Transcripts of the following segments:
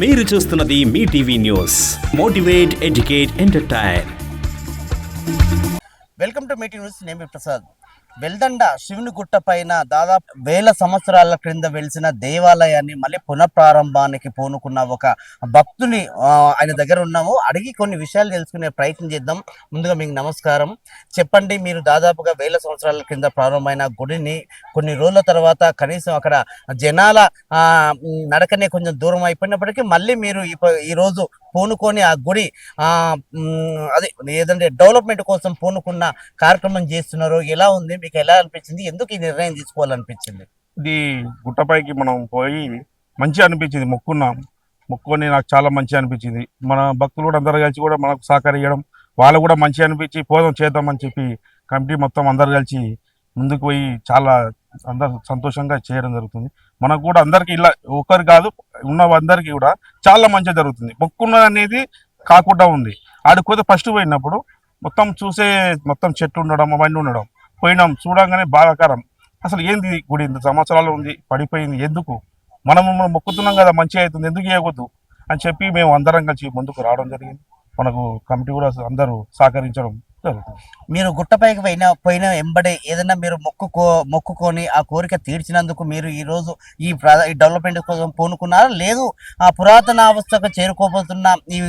మీరు చూస్తున్నది మీ TV news. Motivate educate entertain. Welcome to meeting news నేను ప్రసాద్. వెల్దండ శివుని గుట్ట పైన దాదాపు వేల సంవత్సరాల క్రింద వెలిసిన దేవాలయాన్ని మళ్ళీ పునఃప్రారంభానికి పూనుకున్న ఒక భక్తుని ఆయన దగ్గర ఉన్నాము. అడిగి కొన్ని విషయాలు తెలుసుకునే ప్రయత్నం చేద్దాం. ముందుగా మీకు నమస్కారం. చెప్పండి మీరు దాదాపుగా వేల సంవత్సరాల క్రింద ప్రారంభమైన గుడిని కొన్ని రోజుల తర్వాత కనీసం అక్కడ జనాల నడకనే కొంచెం దూరం అయిపోయినప్పటికీ మళ్ళీ మీరు ఈ- ఈ రోజు పూనుకొని ఆ గుడి అదే ఏదంటే డెవలప్మెంట్ కోసం పూనుకున్న కార్యక్రమం చేస్తున్నారు. ఎలా ఉంది? మీకు ఎలా అనిపించింది? ఎందుకు ఈ నిర్ణయం తీసుకోవాలనిపించింది? ఇది గుట్టపైకి మనం పోయి మంచి అనిపించింది. మొక్కున్నాం మొక్కుని నాకు చాలా మంచి అనిపించింది. మన భక్తులు కూడా అందరు కలిసి కూడా మనకు సహకరించడం వాళ్ళు కూడా మంచి అనిపించి పోదాం చేద్దామని చెప్పి కమిటీ మొత్తం అందరు కలిసి ముందుకు పోయి చాలా అందరు సంతోషంగా చేయడం జరుగుతుంది. మనకు కూడా అందరికి ఇలా ఒకరు కాదు ఉన్న అందరికీ కూడా చాలా మంచిగా జరుగుతుంది. మొక్కున్న అనేది కాకుండా ఉంది. ఆడికి ఫస్ట్ పోయినప్పుడు మొత్తం చూసే మొత్తం చెట్లు ఉండడం అవన్నీ ఉండడం పోయినాం చూడంగానే బాధాకరం. అసలు ఏంది గుడి? ఇంత సంవత్సరాలు ఉంది పడిపోయింది ఎందుకు? మనం మొక్కుతున్నాం కదా మంచిగా అవుతుంది ఎందుకు చేయకూడదు అని చెప్పి మేము అందరం కలిసి ముందుకు రావడం జరిగింది. మనకు కమిటీ కూడా అందరూ సహకరించడం మీరు గుట్టపైకి పోయిన పోయిన వెంబడే ఏదైనా మీరు మొక్కుకో మొక్కుకొని ఆ కోరిక తీర్చినందుకు మీరు ఈ రోజు ఈ ఈ డెవలప్మెంట్ కోసం పూనుకున్నారా? లేదు. ఆ పురాతన అవస్థకు చేరుకోబోతున్న ఈ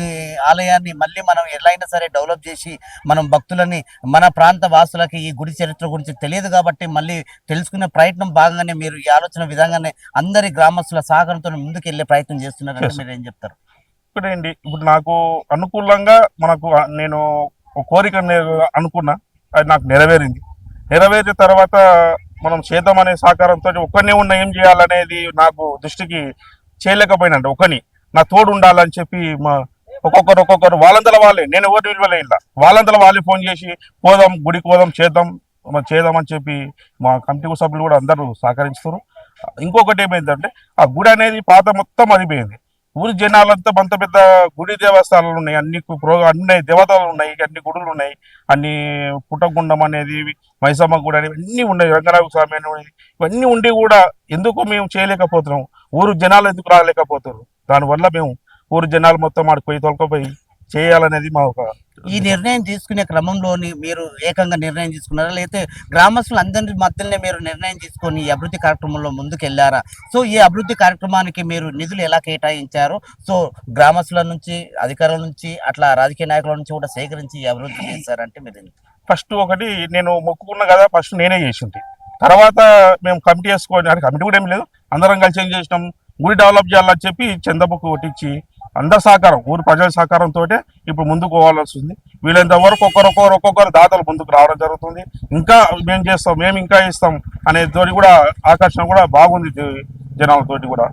ఆలయాన్ని మళ్ళీ మనం ఎలా అయినా సరే డెవలప్ చేసి మనం భక్తులని మన ప్రాంత వాసులకి ఈ గుడి చరిత్ర గురించి తెలియదు కాబట్టి మళ్ళీ తెలుసుకునే ప్రయత్నం భాగంగానే మీరు ఈ ఆలోచన విధంగానే అందరి గ్రామస్తుల సహకారంతో ముందుకు వెళ్ళే ప్రయత్నం చేస్తున్నారంటే Yes. మీరు ఏం చెప్తారు? ఇప్పుడేంటి? ఇప్పుడు నాకు అనుకూలంగా మనకు నేను ఒక కోరిక అనుకున్నా అది నాకు నెరవేరింది. నెరవేరిన తర్వాత మనం చేద్దామనే సహకారంతో ఒక్కనే ఉన్న ఏం చేయాలనేది నాకు దృష్టికి చేయలేకపోయినండి ఒకని నా తోడు ఉండాలని చెప్పి మా ఒక్కొక్కరు ఒక్కొక్కరు వాళ్ళందల వాళ్ళే. నేను ఎవరు విలువలే ఇలా వాళ్ళందల వాళ్ళే ఫోన్ చేసి పోదాం గుడికి పోదాం చేద్దాం మనం చేద్దామని చెప్పి మా కమిటీ సభ్యులు కూడా అందరూ సహకరిస్తారు ఇంకొకటి ఏమైందంటే ఆ గుడి అనేది పాత మొత్తం అదిపోయింది ఊరి జనాలంతా అంత పెద్ద గుడి దేవస్థానాలు ఉన్నాయి. అన్ని కు- అన్ని దేవతలు ఉన్నాయి. అన్ని గుడులు ఉన్నాయి. అన్ని పుట్టగుండం అనేది మైసమ్మ గుడి అనేవి అన్నీ ఉన్నాయి. రంగనాథ స్వామి అని ఇవన్నీ ఉండి కూడా ఎందుకు మేము చేయలేకపోతున్నాం? ఊరు జనాలు ఎందుకు రాలేకపోతున్నారు దానివల్ల మేము ఊరు జనాలు మొత్తం ఆడిపోయి పోయి తొలకపోయి చేయాలనేది మా ఒక ఈ నిర్ణయం తీసుకునే క్రమంలోని మీరు ఏకంగా నిర్ణయం తీసుకున్నారా? లేకపోతే గ్రామస్తులు అందరి మధ్యలోనే మీరు నిర్ణయం తీసుకొని ఈ అభివృద్ధి కార్యక్రమంలో ముందుకు వెళ్ళారా సో ఈ అభివృద్ధి కార్యక్రమానికి మీరు నిధులు ఎలా కేటాయించారు? సో గ్రామస్తుల నుంచి అధికారుల నుంచి అట్లా రాజకీయ నాయకుల నుంచి కూడా సేకరించి ఈ అభివృద్ధి చేశారంటే మీరు ఫస్ట్ ఒకటి నేను మొక్కుకున్నా కదా ఫస్ట్ నేనే చేసింది తర్వాత మేము కమిటీ వేసుకొని కమిటీ కూడా ఏం లేదు. అందరం కలిసి ఏం చేసినాం? గుడి డెవలప్ చేయాలని చెప్పి చందబుక్ కొట్టించి అందరి సహకారం ఊరి ప్రజల సహకారంతో ఇప్పుడు ముందుకు పోవాల్సి ఉంది వీళ్ళంత వరకు ఒక్కొక్కరు ఒక్కొక్కరు దాతలు ముందుకు రావడం జరుగుతుంది. ఇంకా మేము చేస్తాం మేము ఇంకా ఇస్తాం అనే తోటి కూడా ఆకర్షణ కూడా బాగుంది జనాలతోటి కూడా.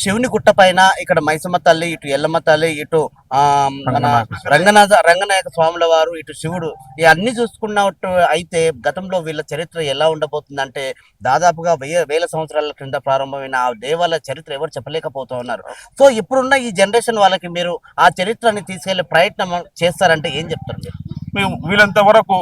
శివుని గుట్ట పైన ఇక్కడ మైసమ్మ తల్లి ఇటు ఎల్లమ్మ తల్లి ఇటు ఆ మన రంగనాథ రంగనాయక స్వాముల వారు ఇటు శివుడు. ఈ అన్ని చూసుకున్నట్టు అయితే గతంలో వీళ్ళ చరిత్ర ఎలా ఉండబోతుంది అంటే దాదాపుగా వెయ్యి వేల సంవత్సరాల క్రింద ప్రారంభమైన ఆ దేవాలయ చరిత్ర ఎవరు చెప్పలేకపోతూ ఉన్నారు సో ఇప్పుడున్న ఈ జనరేషన్ వాళ్ళకి మీరు ఆ చరిత్రని తీసుకెళ్ళే ప్రయత్నం చేస్తారంటే ఏం చెప్తారు మేము వీలంత వరకు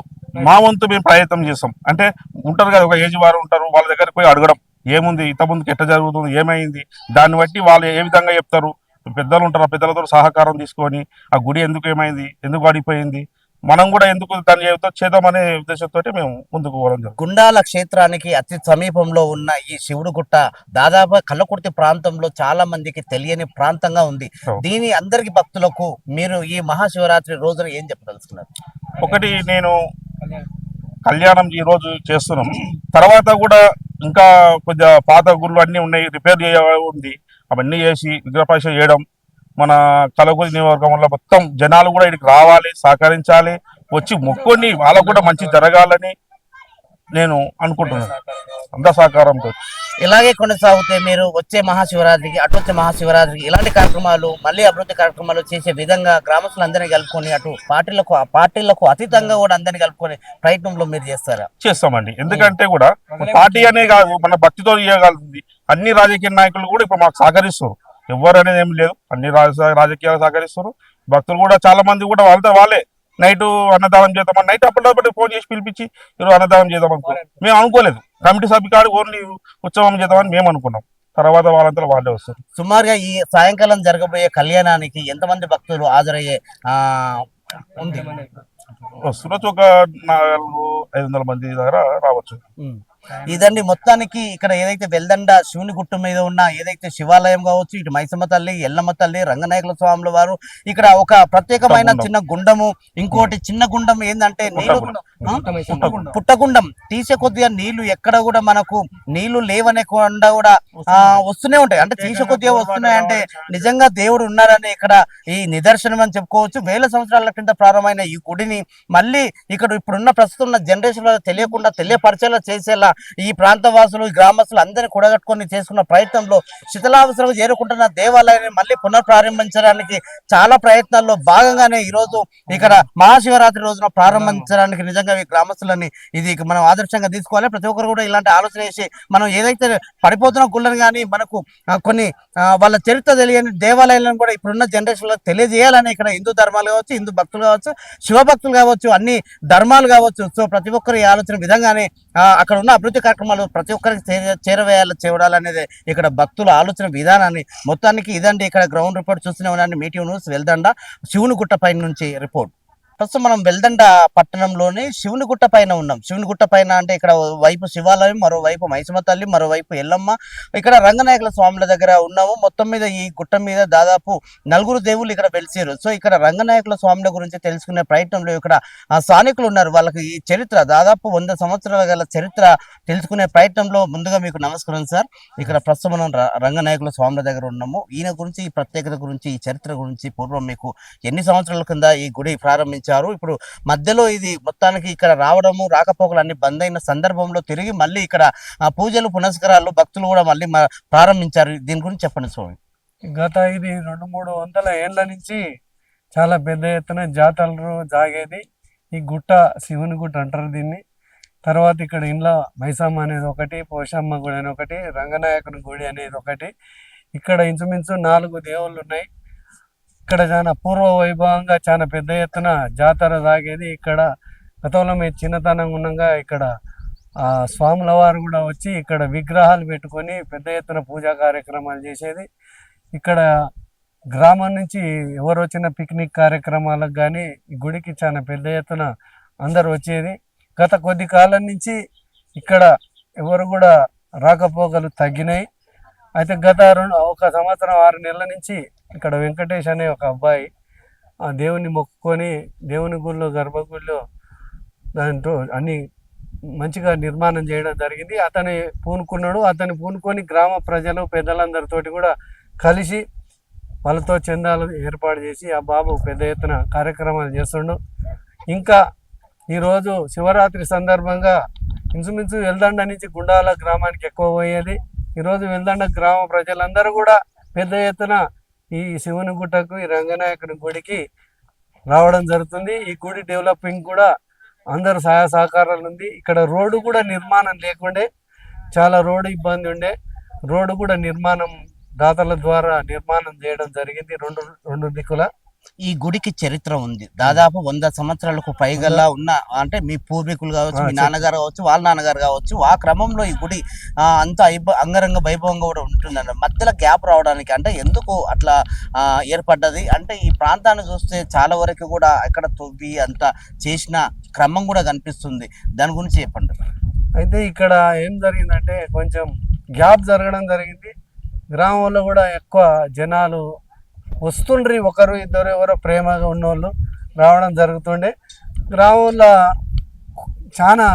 మా వంతు మేము ప్రయత్నం చేస్తాం. అంటే ఉంటారు కదా ఒక ఏజ్ వారు ఉంటారు వాళ్ళ దగ్గరికి పోయి అడగడం. ఏముంది? ఇంత ముందుకు ఎట్లా జరుగుతుంది? ఏమైంది? దాన్ని బట్టి వాళ్ళు ఏ విధంగా చెప్తారు? పెద్దలు ఉంటారు ఆ పెద్దలతో సహకారం తీసుకొని ఆ గుడి ఎందుకు ఏమైంది? ఎందుకు అడిపోయింది మనం కూడా ఎందుకు దాన్ని చేద్దామనే ఉద్దేశంతో మేము ముందుకు పోవడం గుండాల క్షేత్రానికి అతి సమీపంలో ఉన్న ఈ శివుడు గుట్ట దాదాపు కల్లకుర్తి ప్రాంతంలో చాలా మందికి తెలియని ప్రాంతంగా ఉంది. దీని అందరికి భక్తులకు మీరు ఈ మహాశివరాత్రి రోజున ఏం చెప్పదలుచుకున్నారు? ఒకటి నేను కళ్యాణం ఈ రోజు చేస్తున్నాం. తర్వాత కూడా ఇంకా కొద్దిగా పాత గుళ్ళు అన్నీ ఉన్నాయి రిపేర్ చేయ ఉంది. అవన్నీ చేసి విగ్రహపరిష చేయడం మన కలగూరి నియోజకవర్గంలో మొత్తం జనాలు కూడా ఇక్కడికి రావాలి సహకరించాలి. వచ్చి మొక్కుని వాళ్ళకు కూడా మంచి జరగాలని నేను అనుకుంటున్నాను. అంత సహకారంతో. ఇలాగే కొనసాగితే మీరు వచ్చే మహాశివరాత్రికి అటు వచ్చే మహాశివరాత్రికి ఇలాంటి కార్యక్రమాలు మళ్ళీ అభివృద్ధి కార్యక్రమాలు చేసే విధంగా గ్రామస్తులందరినీ కలుపుకొని అటు పార్టీలకు ఆ పార్టీలకు అతీతంగా కూడా అందరినీ కలుపుకొని ప్రయత్నంలో మీరు చేస్తారా? చేస్తామండి. ఎందుకంటే కూడా పార్టీ అనే కాదు మన భక్తితో చేయగలుగుతుంది. అన్ని రాజకీయ నాయకులు కూడా ఇప్పుడు మాకు సహకరిస్తారు. ఎవరు అనేది ఏం లేదు. అన్ని రాజ రాజకీయాలు సహకరిస్తారు. భక్తులు కూడా చాలా మంది కూడా వాళ్ళతో వాళ్ళే. నైట్ అన్నదానం చేద్దామని నైట్ అప్పటికప్పుడు ఫోన్ చేసి పిలిపించి ఈరోజు అన్నదానం చేద్దాం అనుకో. మేము అనుకోలేదు. కమిటీ సభ్యు కాదు ఓన్లీ ఉత్సవం చేద్దామని మేము అనుకున్నాం. తర్వాత వాళ్ళంతా వాళ్ళే వస్తారు. సుమారుగా ఈ సాయంకాలం జరగబోయే కళ్యాణానికి ఎంతమంది భక్తులు హాజరయ్యే ఉంది? వస్తున్నచ్చు ఒక నాలుగు ఐదు వందల మంది దగ్గర రావచ్చు. ఇదండి మొత్తానికి ఇక్కడ ఏదైతే వెల్దండ శివుని గుట్టు మీద ఉన్న ఏదైతే శివాలయం కావచ్చు ఇటు మైసమ్మ తల్లి ఎల్లమ్మ తల్లి రంగనాయకుల స్వాముల వారు ఇక్కడ ఒక ప్రత్యేకమైన. చిన్న గుండము ఇంకోటి చిన్న గుండం ఏంటంటే నీళ్ళు పుట్టగుండం. తీసే కొద్దిగా నీళ్ళు ఎక్కడ కూడా మనకు నీళ్ళు లేవనే కొండ కూడా ఆ, వస్తూనే ఉంటాయి. అంటే తీసే కొద్దిగా వస్తున్నాయి అంటే నిజంగా దేవుడు ఉన్నారని ఇక్కడ ఈ నిదర్శనం అని చెప్పుకోవచ్చు. వేల సంవత్సరాల క్రింద ప్రారంభమైన ఈ గుడిని మళ్ళీ ఇక్కడ ఇప్పుడున్న ప్రస్తుతం ఉన్న జనరేషన్ తెలియకుండా తెలియపరిచేలా చేసేలా ఈ ప్రాంత వాసులు ఈ గ్రామస్తులు అందరినీ కూడగట్టుకొని చేసుకున్న ప్రయత్నంలో శిథిలావసరం చేరుకుంటున్న దేవాలయాన్ని మళ్ళీ పునఃప్రారంభించడానికి చాలా ప్రయత్నాల్లో భాగంగానే ఈ రోజు ఇక్కడ మహాశివరాత్రి రోజున ప్రారంభించడానికి నిజంగా ఈ గ్రామస్తులని ఇది మనం ఆదర్శంగా తీసుకోవాలి. ప్రతి ఒక్కరు కూడా ఇలాంటి ఆలోచన చేసి మనం ఏదైతే పడిపోతున్న గుళ్ళని కానీ మనకు కొన్ని వాళ్ళ చరిత్ర తెలియని దేవాలయాలను కూడా ఇప్పుడున్న జనరేషన్లో తెలియజేయాలని ఇక్కడ హిందూ ధర్మాలు కావచ్చు హిందూ భక్తులు కావచ్చు శివభక్తులు కావచ్చు అన్ని ధర్మాలు కావచ్చు. సో ప్రతి ఒక్కరు ఈ ఆలోచన విధంగానే అక్కడ ఉన్న అభివృద్ధి కార్యక్రమాలు ప్రతి ఒక్కరికి చేరవేయాలి చేవడాలనేది ఇక్కడ భక్తుల ఆలోచన విధానాన్ని. మొత్తానికి ఇదండి ఇక్కడ గ్రౌండ్ రిపోర్ట్ చూస్తూనే ఉన్నాను. Meeting news Veldanda? శివుని గుట్టపై నుంచి రిపోర్ట్. ప్రస్తుతం మనం వెల్దండ పట్టణంలోని శివుని గుట్ట పైన ఉన్నాం. శివుని గుట్ట పైన అంటే ఇక్కడ వైపు శివాలయం మరోవైపు మైసమ్మ తల్లి మరోవైపు ఎల్లమ్మ. ఇక్కడ రంగనాయకుల స్వాముల దగ్గర ఉన్నాము. మొత్తం మీద ఈ గుట్ట మీద దాదాపు నలుగురు దేవుళ్ళు ఇక్కడ వెలిసారు. సో ఇక్కడ రంగనాయకుల స్వాముల గురించి తెలుసుకునే ప్రయత్నంలో ఇక్కడ స్థానికులు ఉన్నారు. వాళ్ళకి ఈ చరిత్ర దాదాపు వంద సంవత్సరాల గల చరిత్ర తెలుసుకునే ప్రయత్నంలో ముందుగా మీకు నమస్కారం సార్. ఇక్కడ ప్రస్తుతం మనం ర- రంగనాయకుల స్వాముల దగ్గర ఉన్నాము. ఈయన గురించి ఈ ప్రత్యేకత గురించి ఈ చరిత్ర గురించి పూర్వం మీకు ఎన్ని సంవత్సరాల కింద ఈ గుడి ఇచ్చారు ఇప్పుడు మధ్యలో ఇది మొత్తానికి ఇక్కడ రావడము రాకపోకలు అన్ని బంద్ అయిన సందర్భంలో తిరిగి మళ్ళీ ఇక్కడ ఆ, పూజలు పునస్కారాలు భక్తులు కూడా మళ్ళీ ప్రారంభించారు. దీని గురించి చెప్పండి స్వామి. గత ఇది రెండు మూడు వందల ఏళ్ళ నుంచి చాలా పెద్ద ఎత్తున జాతరలు జాగేది ఈ గుట్ట శివుని గుట్ట అంటారు దీన్ని. తర్వాత ఇక్కడ ఇంట్లో మైసమ్మ అనేది ఒకటి పోషమ్మ గుడి అని ఒకటి రంగనాయకుని గుడి అనేది ఒకటి. ఇక్కడ ఇంచుమించు నాలుగు దేవుళ్ళు ఉన్నాయి. ఇక్కడ చాలా పూర్వ వైభవంగా చాలా పెద్ద ఎత్తున జాతర సాగేది ఇక్కడ. గతంలో మేము చిన్నతనంగా ఉండగా ఇక్కడ స్వాముల వారు కూడా వచ్చి ఇక్కడ విగ్రహాలు పెట్టుకొని పెద్ద ఎత్తున పూజా కార్యక్రమాలు చేసేది. ఇక్కడ గ్రామం నుంచి ఎవరు వచ్చిన పిక్నిక్ కార్యక్రమాలకు కానీ ఈ గుడికి చాలా పెద్ద ఎత్తున అందరు వచ్చేది. గత కొద్ది కాలం నుంచి ఇక్కడ ఎవరు కూడా రాకపోకలు తగ్గినాయి. అయితే గత రెండు ఒక సంవత్సరం ఆరు నెలల నుంచి ఇక్కడ వెంకటేష్ అనే ఒక అబ్బాయి ఆ దేవుని మొక్కుకొని దేవుని గుళ్ళో గర్భగుడిలో దాంతో అన్ని మంచిగా నిర్మాణం చేయడం జరిగింది. అతని పూనుకున్నాడు. అతని పూనుకొని గ్రామ ప్రజలు పెద్దలందరితోటి కూడా కలిసి వాళ్ళతో చందాలు ఏర్పాటు చేసి ఆ బాబు పెద్ద ఎత్తున కార్యక్రమాలు చేస్తుండు. ఇంకా ఈరోజు శివరాత్రి సందర్భంగా ఇంచుమించు వెల్దండ నుంచి గుండాల గ్రామానికి ఎక్కువ పోయేది. ఈరోజు వెల్దండ గ్రామ ప్రజలందరూ కూడా పెద్ద ఎత్తున ఈ శివుని గుట్టకు ఈ రంగనాయకుని గుడికి రావడం జరుగుతుంది. ఈ గుడి డెవలపింగ్ కూడా అందరు సహాయ సహకారాలు ఉంది. ఇక్కడ రోడ్డు కూడా నిర్మాణం లేకుండే చాలా రోడ్డు ఇబ్బంది ఉండే. రోడ్డు కూడా నిర్మాణం దాతల ద్వారా నిర్మాణం చేయడం జరిగింది. రెండు రెండు దిక్కుల. ఈ గుడికి చరిత్ర ఉంది. దాదాపు వంద సంవత్సరాలకు పైగల్లా ఉన్న అంటే మీ పూర్వీకులు కావచ్చు మీ. నాన్నగారు కావచ్చు వాళ్ళ నాన్నగారు కావచ్చు ఆ క్రమంలో ఈ గుడి అంత అంగరంగ వైభవంగా కూడా ఉంటుందండి మధ్యలో గ్యాప్ రావడానికి అంటే ఎందుకు అట్లా ఏర్పడ్డది? అంటే ఈ ప్రాంతాన్ని చూస్తే చాలా వరకు కూడా ఎక్కడ తవ్వి అంత చేసిన క్రమం కూడా కనిపిస్తుంది. దాని గురించి చెప్పండి. అయితే ఇక్కడ ఏం జరిగిందంటే కొంచెం గ్యాప్ జరగడం జరిగింది. గ్రామంలో కూడా ఎక్కువ జనాలు వస్తుండ్రి ఒకరు ఇద్దరు ఎవరో ప్రేమగా ఉన్నోళ్ళు రావడం జరుగుతుండే. గ్రామంలో చాలా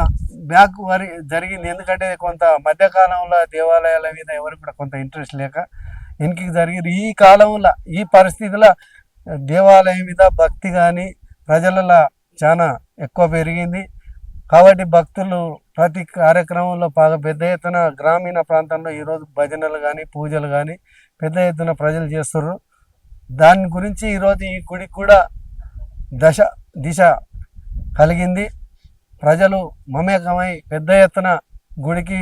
బ్యాక్ వరి జరిగింది. ఎందుకంటే కొంత మధ్యకాలంలో దేవాలయాల మీద ఎవరికి కూడా కొంత ఇంట్రెస్ట్ లేక వెనక్కి జరిగింది. ఈ కాలంలో ఈ పరిస్థితిలో దేవాలయం మీద భక్తి కానీ ప్రజలలో చాలా ఎక్కువ పెరిగింది. కాబట్టి భక్తులు ప్రతి కార్యక్రమంలో బాగా పెద్ద ఎత్తున గ్రామీణ ప్రాంతంలో ఈరోజు భజనలు కానీ పూజలు కానీ పెద్ద ఎత్తున ప్రజలు చేస్తున్నారు దాని గురించి ఈరోజు ఈ గుడికి కూడా దశ దిశ కలిగింది. ప్రజలు మమేకమై పెద్ద ఎత్తున గుడికి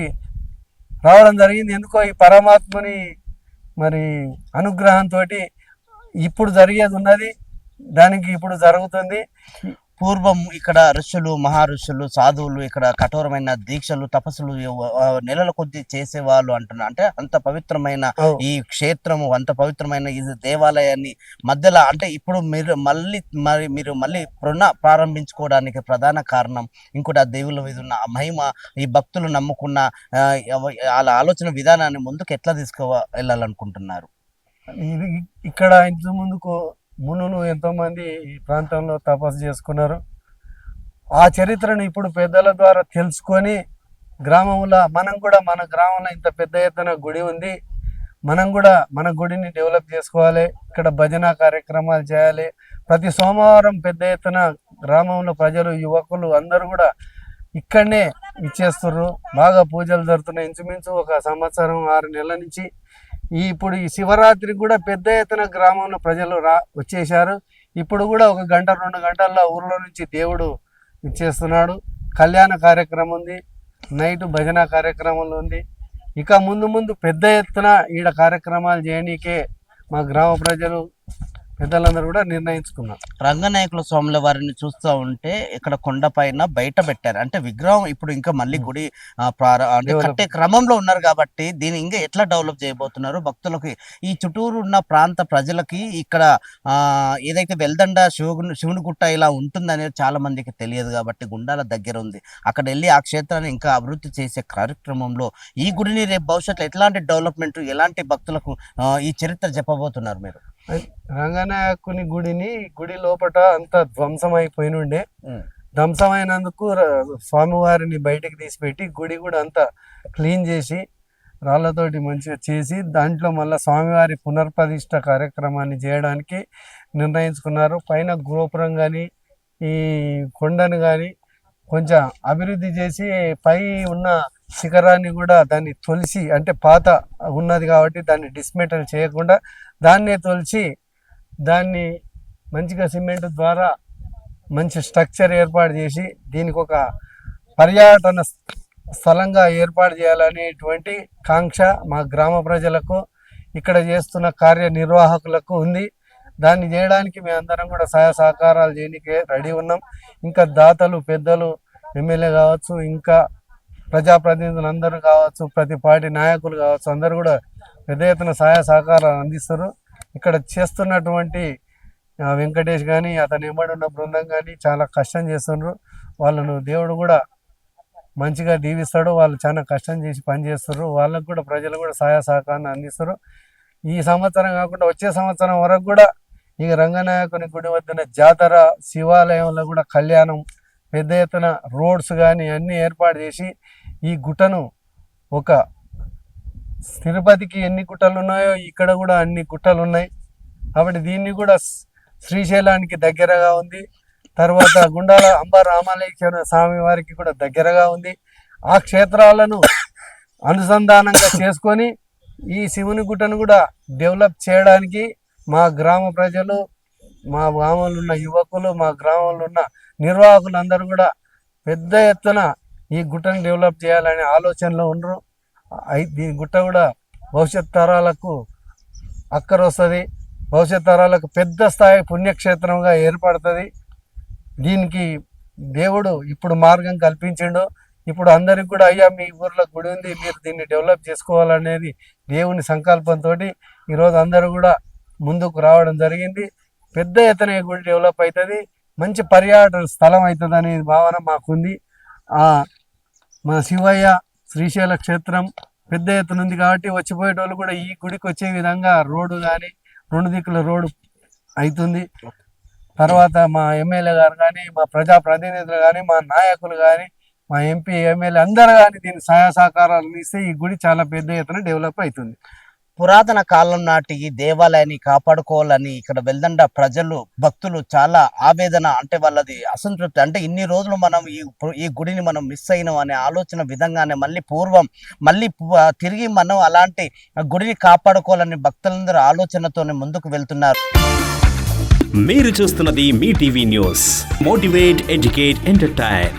రావడం జరిగింది. ఎందుకో ఈ పరమాత్మని మరి అనుగ్రహంతో ఇప్పుడు జరిగేది ఉన్నది. దానికి ఇప్పుడు జరుగుతుంది. పూర్వం ఇక్కడ ఋషులు మహర్షులు సాధువులు ఇక్కడ కఠోరమైన దీక్షలు తపస్సులు నెలల కొద్దీ చేసేవాళ్ళు అంటున్నారు అంటే అంత పవిత్రమైన. ఈ క్షేత్రము అంత పవిత్రమైన ఈ దేవాలయాన్ని మధ్యలో అంటే ఇప్పుడు మీరు మళ్ళీ మరి మీరు మళ్ళీ పునః ప్రారంభించుకోవడానికి ప్రధాన కారణం ఇంకోటి ఆ దేవుళ్ళ మీద ఉన్న ఆ మహిమ ఈ భక్తులు నమ్ముకున్న వాళ్ళ ఆలోచన విధానాన్ని ముందుకు ఎట్లా తీసుకు వెళ్ళాలనుకుంటున్నారు ఇది ఇక్కడ ఇంత ముందుకు మునులు ఎంతోమంది ఈ ప్రాంతంలో తపస్సు చేసుకున్నారు. ఆ చరిత్రను ఇప్పుడు పెద్దల ద్వారా తెలుసుకొని గ్రామంలో మనం కూడా మన గ్రామంలో ఇంత పెద్ద ఎత్తున గుడి ఉంది. మనం కూడా మన గుడిని డెవలప్ చేసుకోవాలి. ఇక్కడ భజన కార్యక్రమాలు చేయాలి. ప్రతి సోమవారం పెద్ద ఎత్తున గ్రామంలో ప్రజలు యువకులు అందరూ కూడా ఇక్కడనే ఇచ్చేస్తుర్రు బాగా పూజలు జరుగుతున్నాయి. ఇంచుమించు ఒక సంవత్సరం ఆరు నెలల నుంచి ఈ ఇప్పుడు ఈ శివరాత్రి కూడా పెద్ద ఎత్తున గ్రామంలో ప్రజలు రా వచ్చేసారు ఇప్పుడు కూడా ఒక గంట రెండు గంటల్లో ఊర్లో నుంచి దేవుడు ఇచ్చేస్తున్నాడు కళ్యాణ కార్యక్రమం ఉంది నైట్ భజన కార్యక్రమాలు ఉంది. ఇక ముందు ముందు పెద్ద ఎత్తున ఈడ కార్యక్రమాలు చేయనీకే మా గ్రామ ప్రజలు పెద్దలందరూ కూడా నిర్ణయించుకున్నారు. రంగనాయకుల స్వాముల వారిని చూస్తూ ఉంటే ఇక్కడ కొండ పైన బయట పెట్టారు. అంటే విగ్రహం ఇప్పుడు ఇంకా మళ్ళీ గుడి అంటే. కట్టే క్రమంలో ఉన్నారు కాబట్టి దీన్ని ఇంకా ఎట్లా డెవలప్ చేయబోతున్నారు? భక్తులకి ఈ చుట్టూరు ఉన్న ప్రాంత ప్రజలకి ఇక్కడ ఆ ఏదైతే వెల్దండ శివుని శివుని గుట్ట ఇలా ఉంటుందనేది చాలా మందికి తెలియదు కాబట్టి గుండాల దగ్గర ఉంది. అక్కడ వెళ్ళి ఆ క్షేత్రాన్ని ఇంకా అభివృద్ధి చేసే కార్యక్రమంలో ఈ గుడిని రేపు భవిష్యత్తులో ఎట్లాంటి డెవలప్మెంట్ ఎలాంటి భక్తులకు ఈ చరిత్ర చెప్పబోతున్నారు మీరు? రంగనాయకుని గుడిని గుడి లోపట అంత ధ్వంసం అయిపోయినుండే ధ్వంసమైనందుకు స్వామివారిని బయటికి తీసిపెట్టి గుడి కూడా అంతా క్లీన్ చేసి రాళ్ళతోటి మంచిగా చేసి దాంట్లో మళ్ళీ స్వామివారి పునర్ప్రతిష్ఠ కార్యక్రమాన్ని చేయడానికి నిర్ణయించుకున్నారు. పైన గోపురం కానీ ఈ కొండను కానీ కొంచెం అభివృద్ధి చేసి పై ఉన్న శిఖరాన్ని కూడా దాన్ని తొలిసి అంటే పాత ఉన్నది కాబట్టి దాన్ని డిస్మెటల్ చేయకుండా దాన్నే తొలిచి దాన్ని మంచిగా సిమెంట్ ద్వారా మంచి స్ట్రక్చర్ ఏర్పాటు చేసి దీనికి ఒక పర్యాటన స్థలంగా ఏర్పాటు చేయాలనేటువంటి కాంక్ష మా గ్రామ ప్రజలకు ఇక్కడ చేస్తున్న కార్యనిర్వాహకులకు ఉంది. దాన్ని చేయడానికి మేమందరం కూడా సహాయ సహకారాలు చేయడానికి రెడీ ఉన్నాం. ఇంకా దాతలు పెద్దలు ఎమ్మెల్యే కావచ్చు ఇంకా ప్రజాప్రతినిధులు అందరూ కావచ్చు ప్రతి పార్టీ నాయకులు కావచ్చు అందరూ కూడా పెద్ద ఎత్తున సహాయ సహకారాలు అందిస్తారు. ఇక్కడ చేస్తున్నటువంటి వెంకటేష్ కానీ అతని ఇమ్మడి ఉన్న బృందం కానీ చాలా కష్టం చేస్తున్నారు వాళ్ళను దేవుడు కూడా మంచిగా దీవిస్తాడు. వాళ్ళు చాలా కష్టం చేసి పనిచేస్తారు వాళ్ళకు కూడా ప్రజలు కూడా సహాయ సహకారాన్ని అందిస్తారు. ఈ సంవత్సరం కాకుండా వచ్చే సంవత్సరం వరకు కూడా ఈ రంగనాయకుని గుడి వద్దన జాతర శివాలయంలో కూడా కళ్యాణం పెద్ద ఎత్తున రోడ్స్ కానీ అన్నీ ఏర్పాటు చేసి ఈ గుట్టను ఒక తిరుపతికి ఎన్ని గుట్టలు ఉన్నాయో ఇక్కడ కూడా అన్ని గుట్టలు ఉన్నాయి కాబట్టి దీన్ని కూడా శ్రీశైలానికి దగ్గరగా ఉంది. తర్వాత గుండాల అంబ రామాలేశ్వర స్వామి వారికి కూడా దగ్గరగా ఉంది. ఆ క్షేత్రాలను అనుసంధానంగా చేసుకొని ఈ శివుని గుట్టను కూడా డెవలప్ చేయడానికి మా గ్రామ ప్రజలు మా గ్రామంలో ఉన్న యువకులు మా గ్రామంలో ఉన్న నిర్వాహకులు అందరూ కూడా పెద్ద ఎత్తున ఈ గుట్టను డెవలప్ చేయాలనే ఆలోచనలో ఉండరు. దీని గుట్ట కూడా భవిష్యత్ తరాలకు అక్కర వస్తుంది. భవిష్యత్ తరాలకు పెద్ద స్థాయి పుణ్యక్షేత్రంగా ఏర్పడుతుంది. దీనికి దేవుడు ఇప్పుడు మార్గం కల్పించిండు. ఇప్పుడు అందరికి కూడా అయ్యా మీ ఊర్లో గుడి ఉంది మీరు దీన్ని డెవలప్ చేసుకోవాలనేది దేవుని సంకల్పంతో ఈరోజు అందరూ కూడా ముందుకు రావడం జరిగింది. పెద్ద ఎత్తున గుడి డెవలప్ అవుతుంది మంచి పర్యాటన స్థలం అవుతుంది అనే భావన మాకుంది. మా మన శివయ్య శ్రీశైల క్షేత్రం పెద్ద ఎత్తున ఉంది కాబట్టి వచ్చిపోయేటోళ్ళు కూడా ఈ గుడికి వచ్చే విధంగా రోడ్డు కానీ రెండు దిక్కుల రోడ్డు అవుతుంది తర్వాత మా ఎమ్మెల్యే గారు కానీ మా ప్రజా ప్రతినిధులు కానీ మా నాయకులు కానీ మా ఎంపీ ఎమ్మెల్యే అందరూ కానీ దీని సహాయ సహకారాలు ఇస్తే ఈ గుడి చాలా పెద్ద ఎత్తున డెవలప్ అవుతుంది. పురాతన కాలం నాటి ఈ దేవాలయాన్ని కాపాడుకోవాలని ఇక్కడ వెల్దండ ప్రజలు భక్తులు చాలా ఆవేదన అంటే వాళ్ళది అసంతృప్తి. అంటే ఇన్ని రోజులు మనం ఈ ఈ గుడిని మనం మిస్ అయినాం అనే ఆలోచన విధంగానే మళ్ళీ పూర్వం మళ్ళీ తిరిగి మనం అలాంటి గుడిని కాపాడుకోవాలని భక్తులందరూ ఆలోచనతోనే ముందుకు వెళ్తున్నారు. మీరు చూస్తున్నది మీ TV news. Motivate educate entertain